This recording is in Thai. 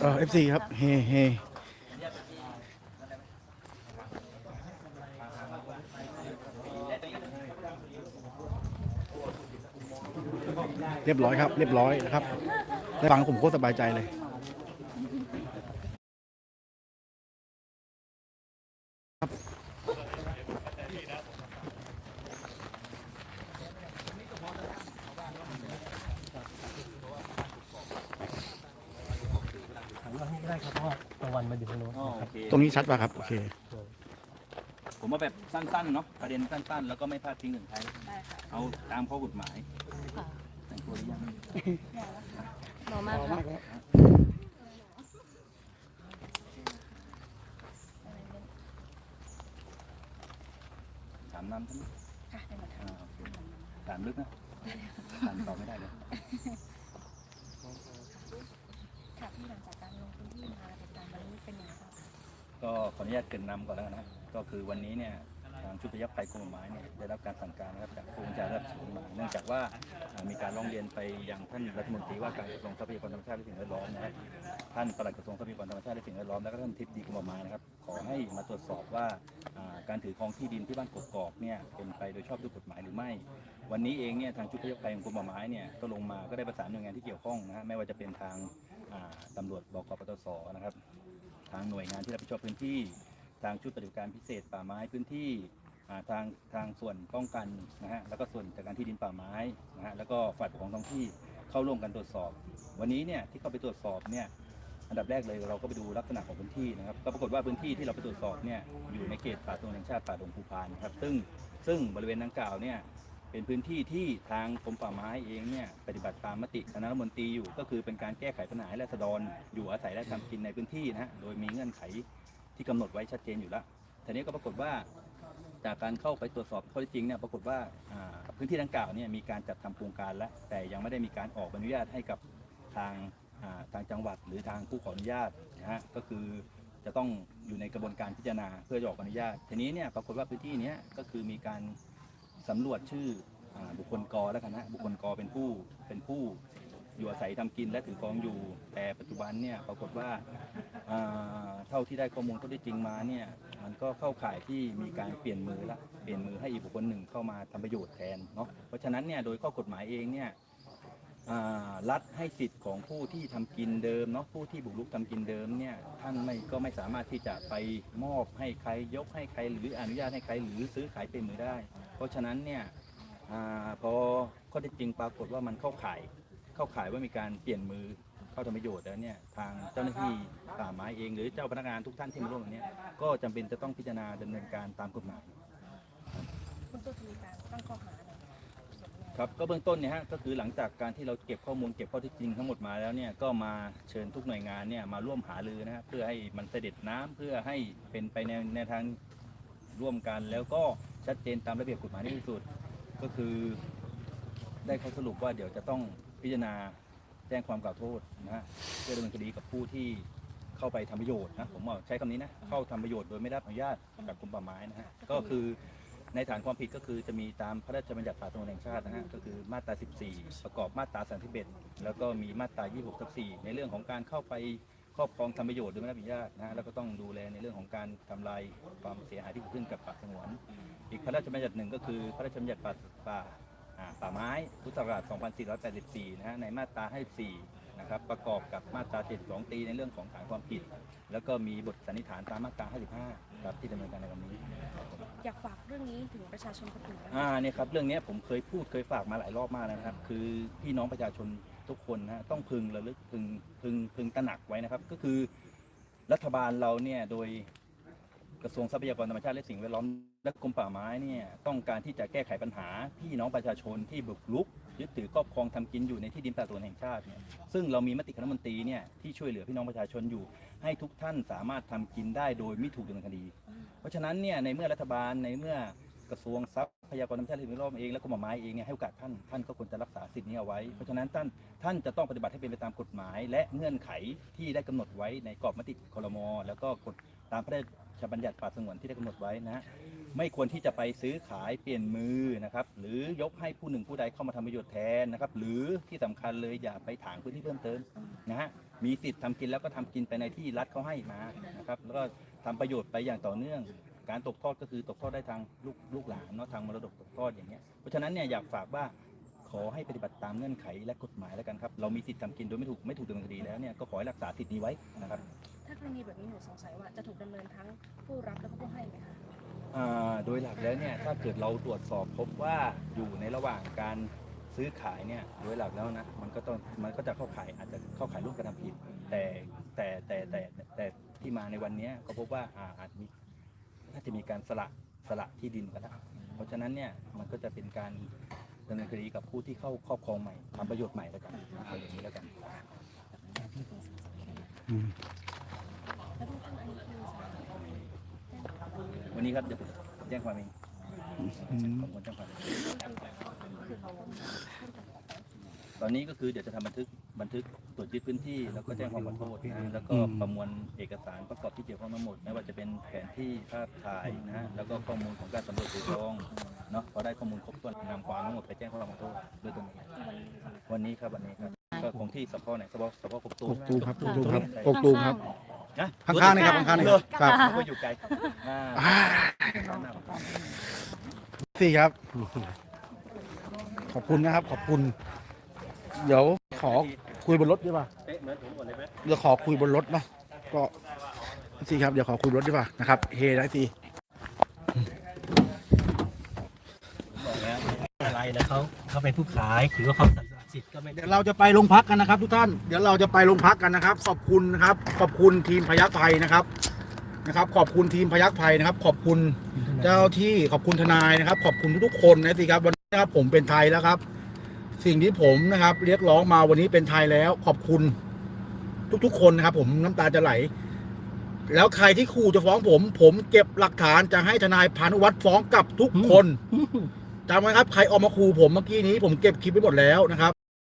เออฟซีครับ เฮเฮเรียบร้อยครับ เรียบร้อยนะครับได้ฟังผมโคตรสบายใจเลย หันมาให้ได้ครับเพราะว่าตะวัน มันอยู่ทางโน้นอ๋อนะคโอรับเคตรงนี้ชัดป่ะครับ โอเค ผมว่าแบบสั้นๆเนาะประเด็นสั้นๆ แล้วก็ไม่พลาดทิ้งถึงใครได้ค่ะเอาตามข้อกฎหมายค่ะแต่งตัวหรือยังหมอมากค่ะถามน้ำท่านไหมค่ะได้หมดค่ะอ่าโอเคถามลึกนะถามตอบไม่ได้เลยค่ะที่หลังจากการลงพื้นที่มาเหตุการณ์วันนี้ เป็นยังไงบ้างก็ขออนุญาตเกรินนำก่อนแล้วกันนะก็คือวันนี้เนี่ยทางชุดพยัคฆ์ภัยกรมป่าไม้เนี่ยได้รับการสั่งการนะครับจากผู้บัญชาการสูงมาเนื่องจากว่ามีการร้องเรียนไปยังท่านรัฐมนตรีว่าการกระทรวงทรัพยากรธรรมชาติและสิ่งแวดล้อมนะครับท่านปลัดกระทรวงทรัพยากรธรรมชาติและสิ่งแวดล้อมแล้วก็ท่านทิพย์ดีกรมป่าไม้นะครับขอให้มาตรวจสอบว่าการถือครองที่ดินที่บ้านกกอกเนี่ยเป็นไปโดยชอบด้วยกฎหมายหรือไม่ วันนี้เองเนี่ยทางชุดพยัคฆ์ภัยของกรมป่าไม้เนี่ยก็ลงมาก็ได้ประสานหน่วยงานที่เกี่ยวข้องนะฮะไม่ว่าจะเป็นทางตำรวจบกปตสนะครับ ทางหน่วยงานที่รับผิดชอบพื้นที่ ทางชุดปฏิบัติการพิเศษป่าไม้พื้นที่ทางทางส่วนป้องกันนะฮะแล้วก็ส่วนจากการที่ดินป่าไม้นะฮะแล้วก็ฝ่ายปกครองท้องที่เข้าร่วมกันตรวจสอบ วันนี้เนี่ยที่เข้าไปตรวจสอบเนี่ยอันดับแรกเลยเราก็ไปดูลักษณะของพื้นที่นะครับก็ปรากฏว่าพื้นที่ที่เราไปตรวจสอบเนี่ยอยู่ในเขตป่าสงแห่งชาติป่าดงภูพานนะครับซึ่งซึ่งบริเวณดังกล่าวเนี่ย เป็นพื้นที่ที่ทางกรมป่าไม้เองเนี่ยปฏิบัติตามมติคณะรัฐมนตรีอยู่ ก็คือเป็นการแก้ไขปัญหาให้ราษฎรอยู่อาศัยและทำกินในพื้นที่นะฮะโดยมีเงื่อนไขที่กำหนดไว้ชัดเจนอยู่แล้วทีนี้ก็ปรากฏว่าจากการเข้าไปตรวจสอบข้อเท็จจริงเนี่ยปรากฏว่าพื้นที่ดังกล่าวเนี่ยมีการจัดทำโครงการแล้วแต่ยังไม่ได้มีการออกใบอนุญาตให้กับทางทางจังหวัดหรือทางผู้ขออนุญาตนะฮะก็คือจะต้องอยู่ในกระบวนการพิจารณาเพื่อจะออกใบอนุญาตทีนี้เนี่ยปรากฏว่าพื้นที่นี้ก็คือมีการ สำรวจชื่ออาบุคคลกอแล้วกันนะบุคคลกอเป็นผู้เป็นผู้อยู่อาศัยทำกินและถือครองอยู่ แต่ปัจจุบันเนี่ยปรากฏว่าอ่าเท่าที่ได้ข้อมูลข้อที่จริงมาเนี่ยมันก็เข้าข่ายที่มีการเปลี่ยนมือละเปลี่ยนมือให้อีกบุคคลหนึ่งเข้ามาทำประโยชน์แทนเนาะเพราะฉะนั้นเนี่ยโดยข้อกฎหมายเองเนี่ย รัฐให้สิทธิ์ของผู้ที่ทำกินเดิมเนาะผู้ที่บุกรุกทำกินเดิมเนี่ยท่านไม่ก็ไม่สามารถที่จะไปมอบให้ใครยกให้ใครหรืออนุญาตให้ใครหรือซื้อขายเปลี่ยนมือได้ เพราะฉะนั้นเนี่ยอพอข้อเท็จจริงปรากฏว่ามันเข้าข่ายเข้าข่ายว่ามีการเปลี่ยนมือเข้าทำประโยชน์แล้วเนี่ยทางเจ้าหน้าที่ป่าไม้เองหรือเจ้าพนักงานทุกท่านที่มาร่วมวันนี้ก็จำเป็นจะต้องพิจารณาดำเนินการตามกฎหมายคุณตัวจะมีการตั้งข้อหา ครับก็เบื้องต้นเนี่ยฮะก็คือหลังจากการที่เราเก็บข้อมูลเก็บข้อเท็จจริงทั้งหมดมาแล้วเนี่ยก็มาเชิญทุกหน่วยงานเนี่ยมาร่วมหารือนะฮะเพื่อให้มันเสด็จน้ำเพื่อให้เป็นไปในในทางร่วมกัน แล้วก็ชัดเจนตามระเบียบกฎหมายที่สุด ก็คือได้ข้อสรุปว่าเดี๋ยวจะต้องพิจารณาแจ้งความกล่าวโทษนะฮะเพื่อดำเนินคดีกับผู้ที่เข้าไปทำประโยชน์นะผมบอกใช้คำนี้นะเข้าทำประโยชน์โดยไม่ได้รับอนุญาตกับกรมป่าไม้นะฮะก็คือ ในฐานความผิดก็คือจะมีตามพระราชบัญญัติป่าสงวนแห่งชาตินะฮะก็คือมาตรา 14 ประกอบมาตรา31แล้วก็มีมาตรา 26ทับ4ในเรื่องของการเข้าไปครอบครองทำประโยชน์โดยไม่ได้รับอนุญาตนะฮะแล้วก็ต้องดูแลในเรื่องของการทำลายความเสียหายที่เกิดขึ้นกับป่าสงวน อีกพระราชบัญญัติหนึ่งก็คือพระราชบัญญัติป่าป่าอ่าป่าไม้พุทธศักราช2484นะฮะในมาตรา 54นะครับประกอบกับมาตรา 72 ตีในเรื่องของฐานความผิด แล้วก็มีบทสันนิษฐานตามมาตรา 55ครับที่ดำเนินการในวันนี้ อยากฝากเรื่องนี้ถึงประชาชนคนอื่นอ่าเนี่ยครับเรื่องนี้ผมเคยพูดเคยฝากมาหลายรอบมากนะครับ คือพี่น้องประชาชนทุกคนนะต้องพึงระลึกพึงพึงพึงตระหนักไว้นะครับ ก็คือรัฐบาลเราเนี่ยโดย กระทรวงทรัพยากรธรรมชาติและสิ่งแวดล้อมและกรมป่าไม้เนี่ยต้องการที่จะแก้ไขปัญหาพี่น้องประชาชนที่บุกรุกยึดถือครอบครองทำกินอยู่ในที่ดินป่าสวนแห่งชาติเนี่ยซึ่งเรามีมติคณะมนตรีเนี่ยที่ช่วยเหลือพี่น้องประชาชนอยู่ ให้ทุกท่านสามารถทำกินได้โดยไม่ถูกดำเนินคดี เพราะฉะนั้นเนี่ยในเมื่อรัฐบาลในเมื่อกระทรวงทรัพ พยากรธรรมชาติและสิ่งแวดล้อมเองและกรมป่าไม้เองเนี่ยให้โอกาสท่านท่านก็ควรจะรักษาสิทธิ์นี้เอาไว้ เพราะฉะนั้นท่านท่านจะต้องปฏิบัติให้เป็นไปตามกฎหมาย และเงื่อนไขที่ได้กำหนดไว้ในกรอบมติคลมแล้วก็กฎตามพระราชบัญญัติป่าสงวนที่ได้กำหนดไว้นะฮะไม่ควรที่จะไปซื้อขายเปลี่ยนมือนะครับหรือยกให้ผู้หนึ่งผู้ใดเข้ามาทำประโยชน์แทนนะครับหรือที่สำคัญเลยอย่าไปถางพื้นที่เพิ่มเติมนะฮะมีสิทธิ์ทำกินแล้วก็ทำกินไปในที่รัฐเขาให้มานะครับแล้วก็ทำประโยชน์ไปอย่างต่อเนื่อง การตกทอดก็คือตกทอดได้ทางลูกลูกหลานเนาะทางมรดกตกทอดอย่างเงี้ยเพราะฉะนั้นเนี่ยอยากฝากว่าขอให้ปฏิบัติตามเงื่อนไขและกฎหมายแล้วกันครับเรามีสิทธิ์ทำกินโดยไม่ถูกไม่ถูกดำเนินคดีแล้วเนี่ยก็ขอให้รักษาสิทธิ์นี้ไว้นะครับถ้ากรณีแบบนี้หนูสงสัยว่าจะถูกดำเนินทั้งผู้รับและก็ผู้ให้ไหมคะอ่าโดยหลักแล้วเนี่ยถ้าเกิดเราตรวจสอบพบว่าอยู่ในระหว่างการซื้อขายเนี่ยโดยหลักแล้วนะมันก็ต้องมันก็จะเข้าขายอาจจะเข้าขายร่วมกระทำผิด แต่แต่แต่แต่แต่แต่ที่มาในวันเนี้ยก็พบว่าอ่าอาจมี น่าจะมีการสละสละที่ดินกันแล้วเพราะฉะนั้นเนี่ยมันก็จะเป็นการดำเนินคดีกับผู้ที่เข้าครอบครองใหม่ทำประโยชน์ใหม่แล้วกันเอาอย่างนี้แล้วกันอืมแล้วเบื้องต้นอันนี้คือสารแจ้งความวันนี้ครับจะแจ้งความเองอืมผมคนแจ้งความเองคือเขา ต้องการตอนนี้ก็คือเดี๋ยวจะทำบันทึกบันทึกตรวจยึดพื้นที่ แล้วก็แจ้งความขอโทษนะแล้วก็ประมวลเอกสารประกอบที่เกี่ยวข้องทั้งหมดไม่ว่าจะเป็นแผนที่ภาพถ่ายนะฮะแล้วก็ข้อมูลของการสำรวจภูทองเนาะพอได้ข้อมูลครบถ้วนนำความทั้งหมดไปแจ้งความขอโทษด้วยตัวเองวันนี้ครับวันนี้ครับก็ของที่สพไหนสพสพกกตูกมกตูมครับกกตูมครับกกตูมครับ นะข้างๆนี่ครับข้างๆนี่ครับครับนึกว่าอยู่ไกลอ่า อ่าสี่ครับ ขอบคุณนะครับ ขอบคุณ เดี๋ยวขอคุยบนรถดีป่ะเป๊ะเหมือนผมหมดเลยไหมเดี๋ยวขอคุยบนรถเนาะก็สี่ครับเดี๋ยวขอคุยบนรถดีป่ะนะครับเฮนะสี่บอกแล้วอะไรแล้วเขาเขาเป็นผู้ขายถือว่าเขาสัตย์สิทธิ์ก็ไม่เดี๋ยวเราจะไปโรงพักกันนะครับ ทุกท่านเดี๋ยวเราจะไปโรงพักกันนะครับ ขอบคุณนะครับ ขอบคุณทีมพยัคฆ์ไทยนะครับนะครับ ขอบคุณทีมพยัคฆ์ไทยนะครับ ขอบคุณเจ้าที่ขอบคุณทนายนะครับ ขอบคุณทุกๆคนนะสิครับวันนี้นะครับผมเป็นไทยแล้วครับ สิ่งที่ผมนะครับ เรียกร้องมาวันนี้เป็นไทยแล้ว ขอบคุณทุกๆ คนนะครับ ผมน้ำตาจะไหล แล้วใครที่ขู่จะฟ้องผม ผมเก็บหลักฐานจะให้ทนายพานุวัตรฟ้องกลับทุกคนจำไว้ครับ ใครออกมาขู่ผมเมื่อกี้นี้ ผมเก็บคลิปไว้หมดแล้วนะครับ